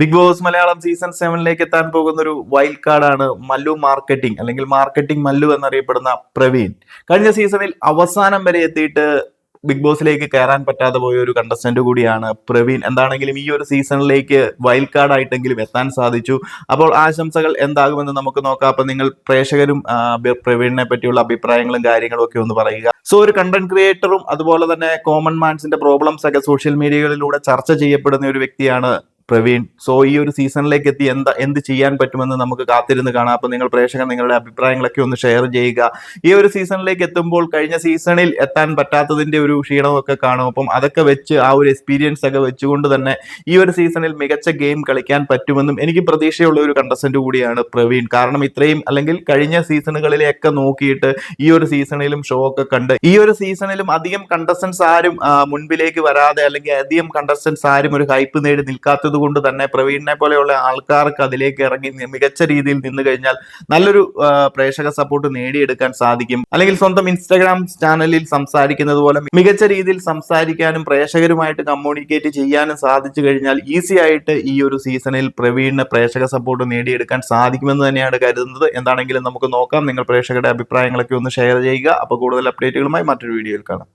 Big Boss Malayalam season സെവനിലേക്ക് എത്താൻ പോകുന്ന ഒരു വൈൽഡ് കാർഡാണ് മല്ലു മാർക്കറ്റിംഗ് അല്ലെങ്കിൽ മാർക്കറ്റിംഗ് മല്ലു എന്നറിയപ്പെടുന്ന പ്രവീൺ. കഴിഞ്ഞ സീസണിൽ അവസാനം വരെ എത്തിയിട്ട് ബിഗ് ബോസിലേക്ക് കയറാൻ പറ്റാതെ പോയ ഒരു കണ്ടസ്റ്റന്റ് കൂടിയാണ് പ്രവീൺ. എന്താണെങ്കിലും ഈ ഒരു സീസണിലേക്ക് വൈൽഡ് കാർഡ് ആയിട്ടെങ്കിലും എത്താൻ സാധിച്ചു. അപ്പോൾ ആശംസകൾ എന്താകുമെന്ന് നമുക്ക് നോക്കാം. അപ്പൊ നിങ്ങൾ പ്രേക്ഷകരും പ്രവീണിനെ പറ്റിയുള്ള അഭിപ്രായങ്ങളും കാര്യങ്ങളും ഒക്കെ ഒന്ന് പറയുക. സോ ഒരു കണ്ടന്റ് ക്രിയേറ്ററും അതുപോലെ തന്നെ കോമൺ മാൻസിന്റെ പ്രോബ്ലംസ് ഒക്കെ സോഷ്യൽ മീഡിയകളിലൂടെ ചർച്ച ചെയ്യപ്പെടുന്ന ഒരു വ്യക്തിയാണ് പ്രവീൺ. സോ ഈ ഒരു സീസണിലേക്ക് എത്തി എന്താ എന്ത് ചെയ്യാൻ പറ്റുമെന്ന് നമുക്ക് കാത്തിരുന്ന് കാണാം. അപ്പോൾ നിങ്ങൾ പ്രേക്ഷകർ നിങ്ങളുടെ അഭിപ്രായങ്ങളൊക്കെ ഒന്ന് ഷെയർ ചെയ്യുക. ഈ ഒരു സീസണിലേക്ക് എത്തുമ്പോൾ കഴിഞ്ഞ സീസണിൽ എത്താൻ പറ്റാത്തതിന്റെ ഒരു ക്ഷീണമൊക്കെ കാണും. അപ്പം അതൊക്കെ വെച്ച് ആ ഒരു എക്സ്പീരിയൻസ് ഒക്കെ വെച്ചുകൊണ്ട് തന്നെ ഈ ഒരു സീസണിൽ മികച്ച ഗെയിം കളിക്കാൻ പറ്റുമെന്നും എനിക്ക് പ്രതീക്ഷയുള്ള ഒരു കണ്ടസ്റ്റന്റ് കൂടിയാണ് പ്രവീൺ. കാരണം ഇത്രയും അല്ലെങ്കിൽ കഴിഞ്ഞ സീസണുകളിലെയൊക്കെ നോക്കിയിട്ട് ഈ ഒരു സീസണിലും ഷോ ഒക്കെ കണ്ട് ഈ ഒരു സീസണിലും അധികം കണ്ടസ്റ്റൻസ് ആരും മുൻപിലേക്ക് വരാതെ അല്ലെങ്കിൽ അധികം കണ്ടസ്റ്റൻസ് ആരും ഒരു ഹൈപ്പ് നേടി നിൽക്കാത്തത് കൊണ്ട് തന്നെ പ്രവീണിനെ പോലെയുള്ള ആൾക്കാർക്ക് അതിലേക്ക് ഇറങ്ങി മികച്ച രീതിയിൽ നിന്ന് കഴിഞ്ഞാൽ നല്ലൊരു പ്രേക്ഷക സപ്പോർട്ട് നേടിയെടുക്കാൻ സാധിക്കും. അല്ലെങ്കിൽ സ്വന്തം ഇൻസ്റ്റാഗ്രാം ചാനലിൽ സംസാരിക്കുന്നത് പോലെ മികച്ച രീതിയിൽ സംസാരിക്കാനും പ്രേക്ഷകരുമായിട്ട് കമ്മ്യൂണിക്കേറ്റ് ചെയ്യാനും സാധിച്ചു കഴിഞ്ഞാൽ ഈസി ആയിട്ട് ഈ ഒരു സീസണിൽ പ്രവീണിന് പ്രേക്ഷക സപ്പോർട്ട് നേടിയെടുക്കാൻ സാധിക്കുമെന്ന് തന്നെയാണ് കരുതുന്നത്. എന്താണെങ്കിലും നമുക്ക് നോക്കാം. നിങ്ങൾ പ്രേക്ഷകരുടെ അഭിപ്രായങ്ങളൊക്കെ ഒന്ന് ഷെയർ ചെയ്യുക. അപ്പോൾ കൂടുതൽ അപ്ഡേറ്റുകളുമായി മറ്റൊരു വീഡിയോയിൽ കാണാം.